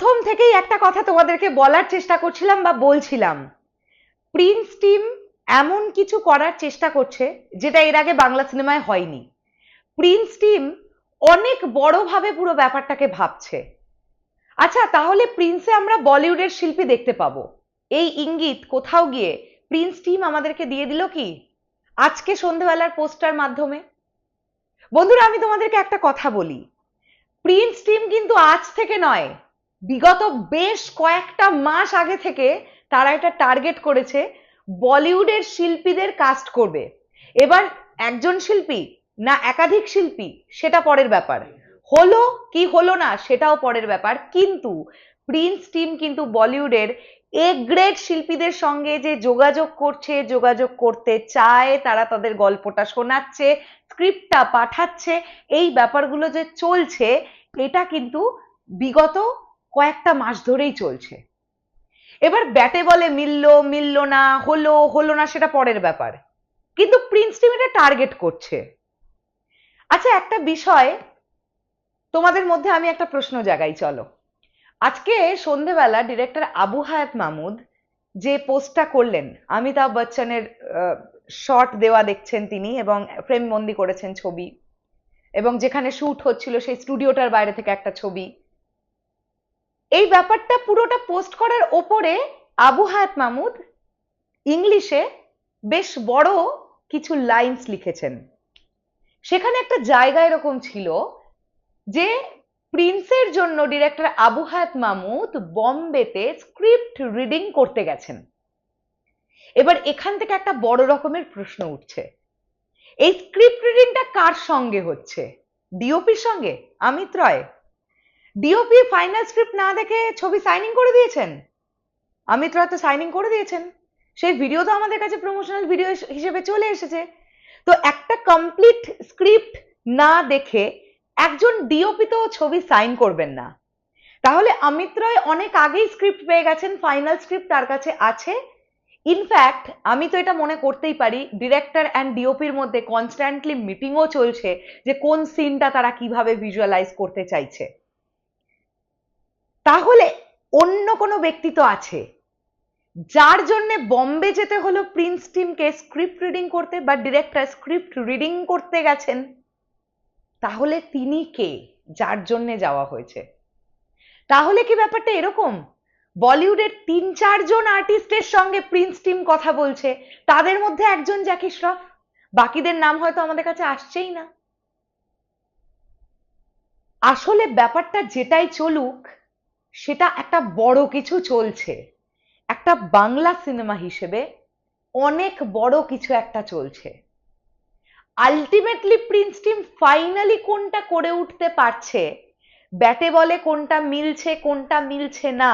প্রথম থেকেই একটা কথা তোমাদেরকে বলার চেষ্টা করছিলাম বা বলছিলাম। প্রিন্স টিম এমন কিছু করার চেষ্টা করছে যেটা এর আগে বাংলা সিনেমায় হয়নি। প্রিন্স টিম অনেক বড়ভাবে পুরো ব্যাপারটাকে ভাবছে। আচ্ছা তাহলে প্রিন্সে আমরা বলিউডের শিল্পী দেখতে পাবো। এই ইঙ্গিত কোথাও গিয়ে প্রিন্স টিম আমাদেরকে দিয়ে দিল কি? আজকে সন্ধেবেলার পোস্টার মাধ্যমে। বন্ধুরা, আমি তোমাদেরকে একটা কথা বলি। প্রিন্স টিম কিন্তু আজ থেকে নয় বিগত বেশ কয়েকটা মাস আগে থেকে তারা এটা টার্গেট করেছে, বলিউডের শিল্পীদের কাস্ট করবে। এবার একজন শিল্পী না একাধিক শিল্পী, সেটা পরের ব্যাপার। হলো কি হলো না, সেটাও পরের ব্যাপার। কিন্তু প্রিন্স টিম কিন্তু বলিউডের এ গ্রেড শিল্পীদের সঙ্গে যে যোগাযোগ করছে, যোগাযোগ করতে চায়, তারা তাদের গল্পটা শোনাচ্ছে স্ক্রিপ্টটা পাঠাচ্ছে, এই ব্যাপারগুলো যে চলছে, এটা কিন্তু বিগত কয়েকটা মাস ধরেই চলছে। এবার ব্যাটে বলে মিললো মিললো না, হলো হলো না সেটা পরের ব্যাপার। কিন্তু প্রিন্স টিম এটা টার্গেট করছে। আচ্ছা একটা বিষয়, তোমাদের মধ্যে আমি একটা প্রশ্ন জাগাই, চলো। আজকে সন্ধেবেলা ডিরেক্টর আবু হায়াত মাহমুদ যে পোস্টটা করলেন, অমিতাভ বচ্চনের শর্ট দেওয়া দেখছেন তিনি এবং ফ্রেম বন্দি করেছেন ছবি এবং যেখানে শুট হচ্ছিল সেই স্টুডিওটার বাইরে থেকে একটা ছবি। এই ব্যাপারটা পুরোটা পোস্ট করার ওপরে আবু হায়াত মাহমুদ ইংলিশে বেশ বড় কিছু লাইন্স লিখেছেন। সেখানে একটা জায়গা এরকম ছিল যে প্রিন্সের জন্য ডিরেক্টর আবু হায়াত মাহমুদ বম্বেতে স্ক্রিপ্ট রিডিং করতে গেছেন। এবার এখান থেকে একটা বড় রকমের প্রশ্ন উঠছে। এই স্ক্রিপ্ট রিডিংটা কার সঙ্গে হচ্ছে? ডিওপির সঙ্গে? Amit Roy? DOP final script না দেখে ছবি সাইনিং করে দিয়েছেন? অমিত রয় তো সাইনিং করে দিয়েছেন। সেই ভিডিও তো আমাদের কাছে প্রমোশনাল ভিডিও হিসেবে চলে এসেছে। তো একটা কমপ্লিট স্ক্রিপ্ট না দেখে একজন ডিওপি তো ছবি সাইন করবেন না। তাহলে অমিত রয় অনেক আগেই স্ক্রিপ্ট পেয়ে গেছেন ফাইনাল স্ক্রিপ্ট তার কাছে আছে। ইনফ্যাক্ট আমি তো এটা মনে করতেই পারি ডিরেক্টর অ্যান্ড ডিওপির মধ্যে কনস্ট্যান্টলি মিটিংও চলছে যে কোন সিনটা তারা কীভাবে ভিজুয়ালাইজ করতে চাইছে। তাহলে অন্য কোনো ব্যক্তি তো আছে। যার জন্য বম্বে যেতে হলো প্রিন্স টিমকে স্ক্রিপ্ট রিডিং করতে বা ডিরেক্টর স্ক্রিপ্ট রিডিং করতে গেছেন, তাহলে তিনি কে? যার জন্য যাওয়া হয়েছে। তাহলে কি ব্যাপারটা এরকম? বলিউডের তিন চারজন আর্টিস্টের সঙ্গে প্রিন্স টিম কথা বলছে, তাদের মধ্যে একজন জ্যাকি শ্রফ বাকিদের নাম হয়তো আমাদের কাছে আসছেই না। আসলে ব্যাপারটা যেটাই চলুক সেটা একটা বড় কিছু চলছে। একটা বাংলা সিনেমা হিসেবে অনেক বড় কিছু একটা চলছে। আলটিমেটলি প্রিন্স টিম ফাইনালি কোনটা করে উঠতে পারছে, ব্যাটে বলে কোনটা মিলছে কোনটা মিলছে না,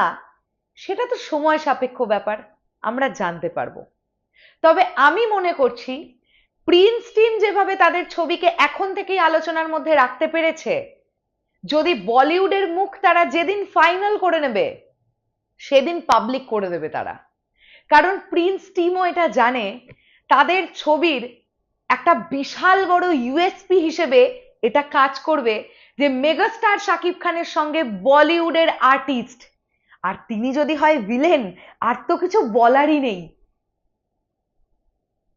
সেটা তো সময় সাপেক্ষ ব্যাপার, আমরা জানতে পারব। তবে আমি মনে করছি, প্রিন্স টিম যেভাবে তাদের ছবিকে এখন থেকেই আলোচনার মধ্যে রাখতে পেরেছে যদি বলিউডের মুখ তারা যেদিন ফাইনাল করে নেবে, সেদিন পাবলিক করে দেবে তারা। কারণ প্রিন্স টিমও এটা জানে, তাদের ছবির একটা বিশাল বড় ইউএসপি হিসেবে এটা কাজ করবে যে মেগাস্টার শাকিব খানের সঙ্গে বলিউডের আর্টিস্ট আর তিনি যদি হয় ভিলেন আর তো কিছু বলারই নেই।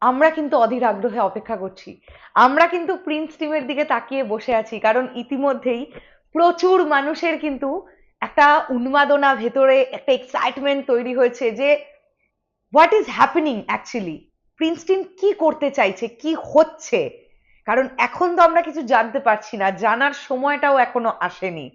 আমরা কিন্তু অধীর আগ্রহে অপেক্ষা করছি। আমরা কিন্তু প্রিন্স টিমের দিকে তাকিয়ে বসে আছি, কারণ ইতিমধ্যেই প্রচুর মানুষের কিন্তু একটা উন্মাদনা ভেতরে, একটা এক্সাইটমেন্ট তৈরি হয়েছে যে what is happening actually Prince team কি করতে চাইছে? কি হচ্ছে? কারণ এখন তো আমরা কিছু জানতে পারছি না, জানার সময়টাও এখনও আসেনি।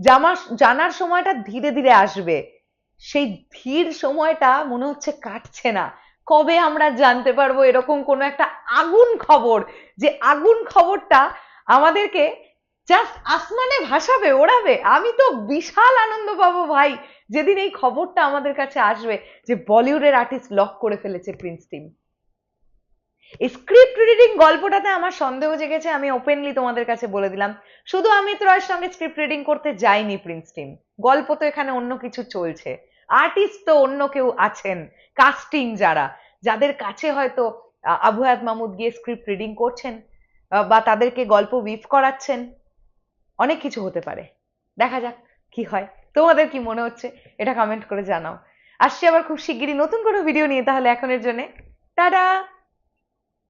জামার জানার সময়টা ধীরে ধীরে আসবে। সেই ধীর সময়টা মনে হচ্ছে কাটছে না। কবে আমরা জানতে পারব এরকম কোনো একটা আগুন খবর? যে আগুন খবরটা আমাদেরকে জাস্ট আসমানে ভাসাবে, ওড়াবে। আমি তো বিশাল আনন্দ পাবো ভাই, যেদিন এই খবরটা আমাদের কাছে আসবে যে বলিউডের আর্টিস্ট লক করে ফেলেছে প্রিন্স টিম স্ক্রিপ্ট রিডিং গল্পটাতে আমার সন্দেহ জেগেছে, আমি ওপেনলি তোমাদের কাছে বলে দিলাম। শুধু অমিত রয়ের সঙ্গে স্ক্রিপ্ট রিডিং করতে যায়নি প্রিন্স টিম গল্প তো এখানে অন্য কিছু চলছে। আর্টিস্ট তো অন্য কেউ আছেন কাস্টিং যারা। যাদের কাছে হয়তো আবু হায়াত মাহমুদ গিয়ে স্ক্রিপ্ট রিডিং করছেন বা তাদেরকে গল্প উইফ করাচ্ছেন। অনেক কিছু হতে পারে। দেখা যাক কি হয়। তোমাদের কি মনে হচ্ছে? এটা কমেন্ট করে জানাও। আসছি আবার খুব শিগগিরই নতুন কোনো ভিডিও নিয়ে তাহলে এখনের জন্যে। টাটা!